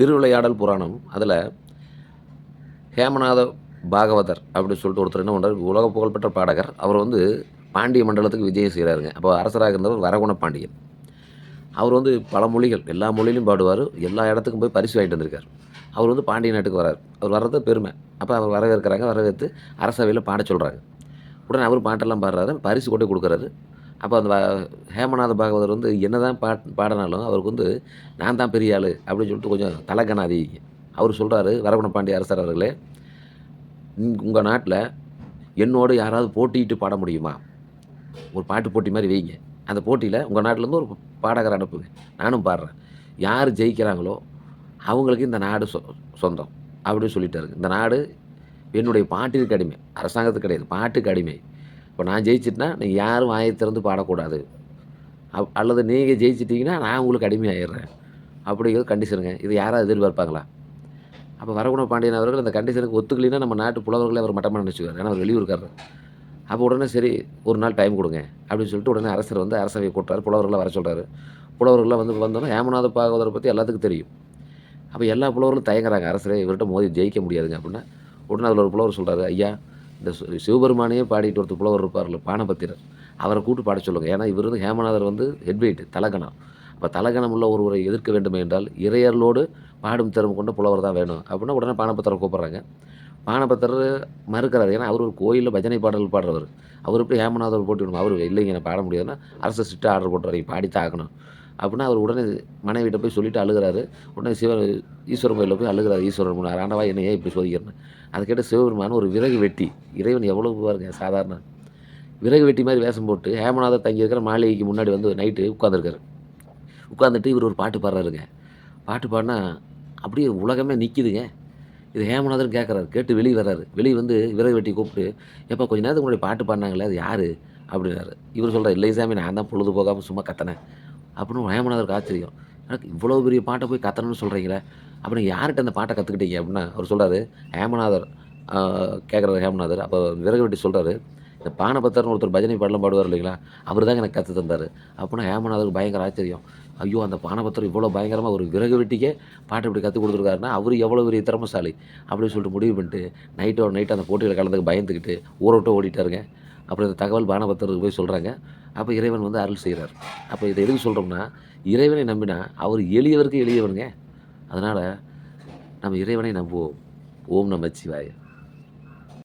திருவிளையாடல் புராணம் அதில் ஹேமநாத பாகவதர் அப்படின்னு சொல்லிட்டு ஒருத்தர் என்ன பண்ணுறாரு உலக புகழ்பெற்ற பாடகர். அவர் வந்து பாண்டிய மண்டலத்துக்கு விஜயம் செய்கிறாருங்க அப்போ அரசராக இருந்தவர் வரகுண பாண்டியன். அவர் வந்து பல மொழிகள் எல்லா மொழியிலும் பாடுவார் எல்லா இடத்துக்கும் போய் பரிசு வாங்கிட்டு வந்திருக்கார். அவர் வந்து பாண்டிய நாட்டுக்கு வரார். அவர் வர்றது பெருமை. அப்போ அவர் வரவேற்கிறாங்க வரவேற்று அரசவையில் பாட சொல்கிறாங்க உடனே அவர் பாட்டெல்லாம் பாடுறாரு பரிசு கொண்டு கொடுக்குறாரு. அப்போ அந்த ஹேமநாத பாகவதர் வந்து என்ன தான் பாட் பாடினாலும் அவருக்கு வந்து நான் தான் பெரிய ஆள் அப்படின்னு சொல்லிட்டு கொஞ்சம் தலக்கணாதி அவர் சொல்கிறாரு வரகுண பாண்டிய அரசர் அவர்களே உங்கள் நாட்டில் என்னோடு யாராவது போட்டிட்டு பாட முடியுமா? ஒரு பாட்டு போட்டி மாதிரி வைங்க. அந்த போட்டியில் உங்கள் நாட்டிலேருந்து ஒரு பாடகர் அனுப்புங்க. நானும் பாடுறேன். யார் ஜெயிக்கிறாங்களோ அவங்களுக்கு இந்த நாடு சொ சொந்தம் அப்படின்னு சொல்லிட்டாரு. இந்த நாடு என்னுடைய பாட்டிற்கு அடிமை. அரசாங்கத்துக்கு கிடையாது. பாட்டுக்கு அடிமை. இப்போ நான் ஜெயிச்சிட்டேன்னா நீங்கள் யாரும் வாயை திறந்து பாடக்கூடாது. அப் அல்லது நீங்கள் ஜெயிச்சிட்டிங்கன்னா நான் உங்களுக்கு அடிமையாயிடுறேன். அப்படிங்கிறது கண்டிஷனுங்க. இது யாராவது எதிர்பார்ப்பாங்களா? அப்போ வரகுண பாண்டியன் அவர்கள் அந்த கண்டிஷனுக்கு ஒத்துக்கலைன்னா நம்ம நாட்டு புலவர்களை அவர் மட்டமாக நினச்சிக்குவார். ஏன்னா அவர் வெளியூர்காரர். அப்போ உடனே சரி ஒரு நாள் டைம் கொடுங்க அப்படின்னு சொல்லிட்டு உடனே அரசர் வந்து அரசவை கூட்டுறாரு. புலவர்களை வர சொல்கிறாரு புலவர்கள்லாம் வந்து வந்தோன்னா ஏமநாத பாகவதரை பற்றி எல்லாத்துக்கும் தெரியும். அப்போ எல்லா புலவர்களும் தயங்குறாங்க. அரசரே இவர்கிட்ட மோதி ஜெயிக்க முடியாதுங்க அப்படின்னா உடனே அதில் ஒரு புலவர் சொல்கிறாரு ஐயா இந்த சிவபெருமானையே பாடிட்டு ஒருத்தர் புலவர் இருப்பார்ல பானபத்திரர். அவரை கூட்டு பாட சொல்லுங்கள் ஏன்னா இவர் வந்து ஹேமநாதர் வந்து ஹெட்வெயிட் தலகணம் அப்போ தலகணம் உள்ள ஒருவரை எதிர்க்க வேண்டும் என்றால் இறையர்களோடு பாடும் திறமை கொண்ட புலவர் தான் வேணும். அப்படின்னா உடனே பானபத்திரரை கூப்பிட்றாங்க. பானபத்திரர் மறுக்கிறார். ஏன்னா அவர் ஒரு கோயிலில் பஜனை பாடல் பாடுறவர். அவர் எப்படி ஹேமநாதர் போட்டு விடணும்? அவர் இல்லைங்க நான் பாட முடியாதுன்னா அரசு ஸ்ட்ரிக்டாக ஆர்டர் போட்டுறாரு பாடித்தான் ஆகணும். அப்படின்னா அவர் உடனே மனைவிட்ட போய் சொல்லிட்டு அழுகிறாரு. உடனே சிவன் ஈஸ்வரன் கோயிலில் போய் அழுகிறார். ஈஸ்வரன் முன்னாடி ஆண்டவா என்ன ஏன் இப்படி சோதிக்கிறேன்னு? அதை கேட்ட சிவபெருமான் ஒரு விறகு வெட்டி இறைவன் எவ்வளோ பாருங்க சாதாரண. விறகு வெட்டி மாதிரி வேஷம் போட்டு ஹேமநாதர் தங்கியிருக்கிற மாளிகைக்கு முன்னாடி வந்து நைட்டு உட்காந்துருக்காரு உட்காந்துட்டு இவர் ஒரு பாட்டு பாடுறாருங்க. பாட்டு பாடினா அப்படியே உலகமே நிற்கிதுங்க இது ஹேமநாதன் கேட்குறாரு கேட்டு வெளியே வர்றாரு. வெளியே வந்து விறகு வெட்டி கூப்பிட்டு எப்போ கொஞ்ச நேரத்துக்கு முன்னாடி பாட்டு பாடினாங்களே அது யார்? அப்படின்னாரு. இவர் சொல்கிறார் இல்லை சாமி நான் தான் பொழுது போகாமல் சும்மா கத்தனேன். அப்படின்னு ஹேமநாதருக்கு ஆச்சரியம் எனக்கு இவ்வளோ பெரிய பாட்டை போய் கத்தணும்னு சொல்கிறீங்களே அப்புறம் யார்கிட்ட அந்த பாட்டை கற்றுக்கிட்டீங்க அப்படின்னா அவர் சொல்கிறாரு ஹேமநாதர் கேட்குறாரு ஹேமநாதர் அப்போ விறகு வெட்டி சொல்கிறாரு இந்த பானபத்தர்னு ஒருத்தர் பஜனை பாடலாம் பாடுவார் இல்லைங்களா அவர் தாங்க எனக்கு கற்று தந்தார். அப்படின்னா ஹேமநாதருக்கு பயங்கர ஆச்சரியம். ஐயோ அந்த பானபத்தர் இவ்வளோ பயங்கரமாக ஒரு விறகு வெட்டிக்கே பாட்டு இப்படி கற்றுக் கொடுத்துருக்காருன்னா அவர் எவ்வளோ பெரிய திறமசாலி அப்படின்னு சொல்லிட்டு முடிவு பண்ணிட்டு நைட்டோட நைட்டு அந்த போட்டியில் கலந்துக்கு பயந்துக்கிட்டு ஊரை விட்டு ஓடிட்டாருங்க. அப்புறம் இந்த தகவல் பானபத்தருக்கு போய் சொல்கிறாங்க அப்போ இறைவன் வந்து அருள் செய்கிறார் அப்போ இதை எதுக்கு சொல்கிறோம்னா இறைவனை நம்பினா அவர் எளியவருக்கு எளியவனுங்க. அதனால் நம்ம இறைவனை நம்புவோம். ஓம் நமச்சிவாய.